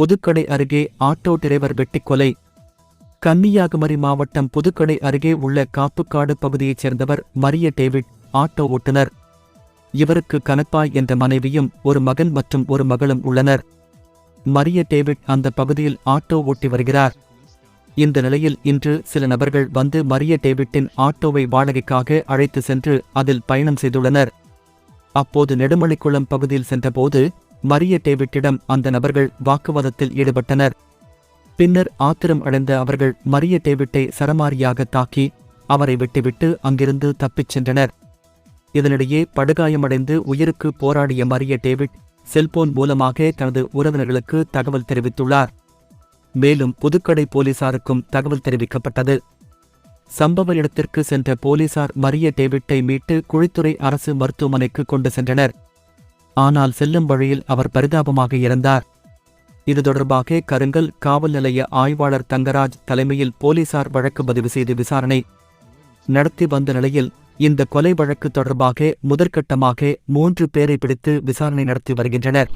புதுக்கடை அருகே auto driver வெட்டிக் கொலை கன்னியாகுமரி மாவட்டம் புதுக்கடை அருகே உள்ள காப்புக்காடு பகுதியைச் சேர்ந்தவர் மரிய டேவிட் ஆட்டோ ஓட்டுநர். இவருக்கு கனப்பாய் என்ற மனைவியும் ஒரு மகன் மற்றும் ஒரு மகளும் உள்ளனர். மரிய டேவிட் அந்த பகுதியில் ஆட்டோ ஓட்டி வருகிறார். இந்த நிலையில் இன்று சில நபர்கள் வந்து மரிய டேவிட்டின் ஆட்டோவை வாடகைக்காக அழைத்து சென்று அதில் பயணம் செய்துள்ளனர். அப்போது நெடுமலைக்குளம் பகுதியில் சென்றபோது மரிய டேவிட்டிடம் அந்த நபர்கள் வாக்குவாதத்தில் ஈடுபட்டனர். பின்னர் ஆத்திரம் அடைந்த அவர்கள் மரிய டேவிட்டை சரமாரியாக தாக்கி அவரை விட்டுவிட்டு அங்கிருந்து தப்பிச் சென்றனர். இதனிடையே படுகாயமடைந்து உயிருக்கு போராடிய மரிய டேவிட் செல்போன் மூலமாக தனது உறவினர்களுக்கு தகவல் தெரிவித்துள்ளார். மேலும் புதுக்கடை போலீசாருக்கும் தகவல் தெரிவிக்கப்பட்டது. சம்பவ இடத்திற்கு சென்ற போலீசார் மரிய டேவிட்டை மீட்டு குழித்துறை அரசு மருத்துவமனைக்கு கொண்டு சென்றனர். ஆனால் செல்லும் வழியில் அவர் பரிதாபமாக இறந்தார். இது தொடர்பாக கருங்கல் காவல் நிலைய ஆய்வாளர் தங்கராஜ் தலைமையில் போலீசார் வழக்கு பதிவு செய்து விசாரணை நடத்தி வந்த நிலையில் இந்த கொலை வழக்கு தொடர்பாக முதற்கட்டமாக மூன்று பேரை பிடித்து விசாரணை நடத்தி வருகின்றனர்.